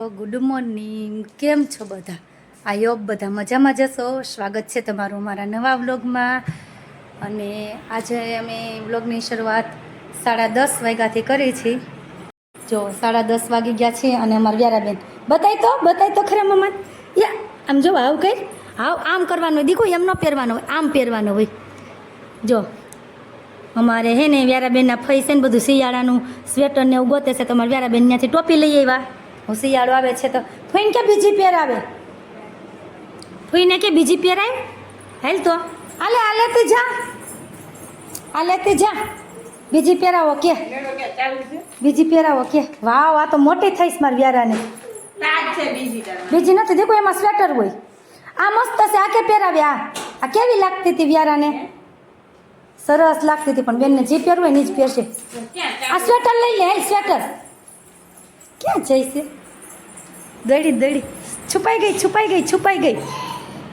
Good morning કેમ છો બધા? આઈ હોપ બધા મજામાં જશો? સ્વાગત છે તમારું અમારા નવા વ્લોગમાં. અને આજે અમે વ્લોગની શરૂઆત સાડા દસ વાગ્યાથી કરી છે જો સાડા દસ વાગી ગયા છે અને અમારા વ્યારાબેન, બતાય તો બતાય તો ખરા મમ્મા. યા, આમ જો આવું કઈ હાવ આમ કરવાનું હોય દીકું એમ ન પહેરવાનો હોય, આમ પહેરવાનો હોય. જો, અમારે હે ને વ્યારાબેનના ફઈ છે ને બધું શિયાળાનું સ્વેટર ને એવું ગોતે છે, તો અમારા વ્યારાબેન ત્યાંથી ટોપી લઈ આવ્યા. હું શિયાળો આવે છે તો ફૂઈને કે બીજી પહેરાવે ફૂઈને કે બીજી પહેરાય હેલ તો. આલે આલે તે જા. આલે તે જા. બીજી પહેરાવો કે. બીજી પહેરાવો કે. વાવ આ તો મોટી થઈશ મારી વ્યારાને. બીજી નથી દેખો, એમાં સ્વેટર હોય. આ મસ્ત છે, આ કે પહેરાવે આ આ કેવી લાગતી હતી વ્યારાને? સરસ લાગતી હતી, પણ બેનને જે પહેરવું હોય ને જ પહેરશે આ સ્વેટર લઈ લે, હેલ સ્વેટર. ક્યાં જઈશે દડી દડી. છુપાઈ ગઈ છુપાઈ ગઈ છુપાઈ ગઈ.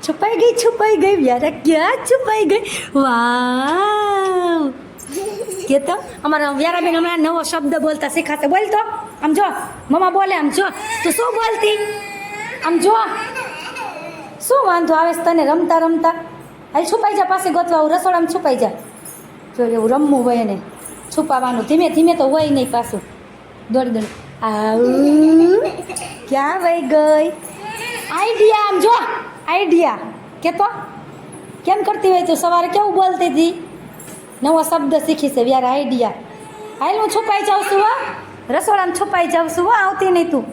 છુપાઈ ગઈ છુપાઈ ગઈ, વ્યારા ક્યાં છુપાઈ ગઈ? વાવ. કે તો અમારા વ્યારાબેન હમણાં નવો શબ્દ બોલતા શીખાશે બોલ તો. આમ જો, મમ્મા બોલે, આમ જો. તું શું બોલતી? આમ જો. શું વાંધો આવે તને? રમતા રમતા. હાલ છુપાઈ જા પાસે ગોતવા આવું. રસોડામાં છુપાઈ જા. જો, એવું રમવું હોય એને. છુપાવાનું ધીમે ધીમે તો હોય નહીં પાછું. દોડી દોડી. આવું. ક્યાં વહી ગઈ? આઈડિયા આમ જો, આઈડિયા. કે તો કેમ કરતી હોય તું સવારે કેવું બોલતી હતી? નવો શબ્દ શીખી છે, વ્યાર આઈડિયા. હાલ હું છુપાઈ જાઉં છું, હો. રસોડામાં છુપાઈ જાઉં છું, હો, આવતી નહીં તું.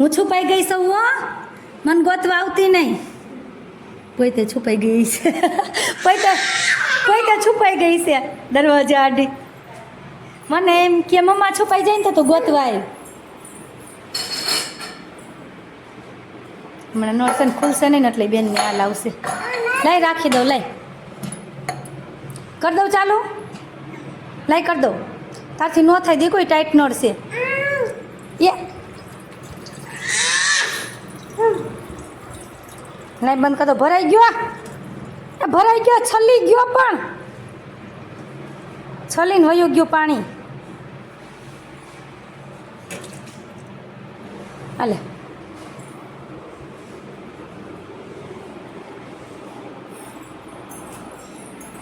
હું છુપાઈ ગઈ છું, હો. મને ગોતવા આવતી નહીં. પોતે છુપાઈ ગઈ છે. પોતે પોતે છુપાઈ ગઈ છે દરવાજા આડી. મને એમ કે મમ્મા છુપાઈ જાય ને તો ગોતવાય. હમણાં નોટસન ખુલશે નહીં એટલે બેનને આ લાવશે લાઈ રાખી દઉં, લાઈ. કરી દઉં ચાલુ? લાઈ કરી દઉં. તારથી ન થાય દે કોઈ ટાઈટ નડશે. એ નહીં, બંધ કરતો ભરાઈ ગયો એ ભરાઈ ગયો છલ્લી ગયો પણ. છલીને વયું ગયું પાણી. હાલે.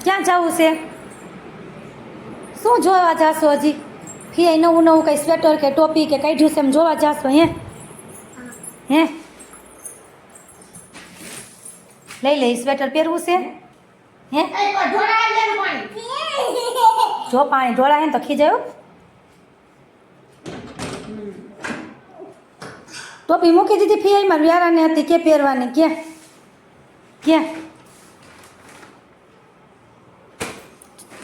ક્યાં જવું છે? શું જોવા જાશો હજી? ફી નવું નવું કંઈ સ્વેટર કે ટોપી કે કાઢ્યું છે એમ જોવા જાશો, હે? હે? લઈ લઈ સ્વેટર પહેરવું છે? હે? જો પાણી ઢોળાય ને તો ખીજાયો ટોપી મૂકી દીધી ફી મારી વ્યારાને હતી કે પહેરવાની કે? કે?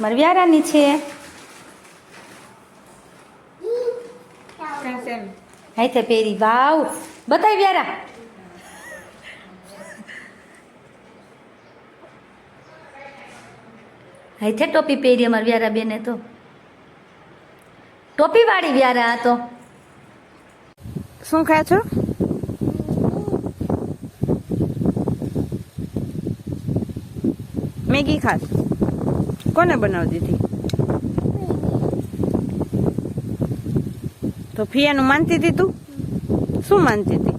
મારી વ્યારાની છે. હાથે પહેરી વાવ. બતાવી વ્યારા. હાથે ટોપી પહેરી અમારે વ્યારા બેને તો. ટોપી વાળી વ્યારા તો. શું ખાય છો? મેગી ખાસ. કોને બનાવી દીધી? તો ફિયાનું માનતી હતી તું? શું માનતી હતી?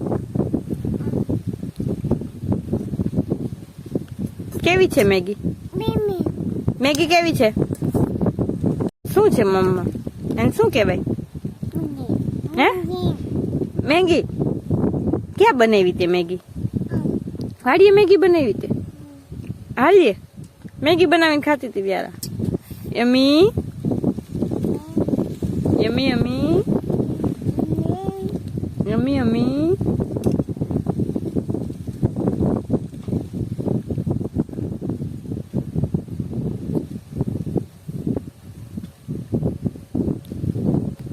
કેવી છે મેગી? મેગી કેવી છે? શું છે મમ્મા? એને શું કહેવાય? હે? મેગી? ક્યાં બનાવી તે મેગી? હાડીએ મેગી બનાવી તે? હાડીએ મેગી બનાવીને ખાતી હતી વ્યારા. યમી યમી? યમી. યમી યમી?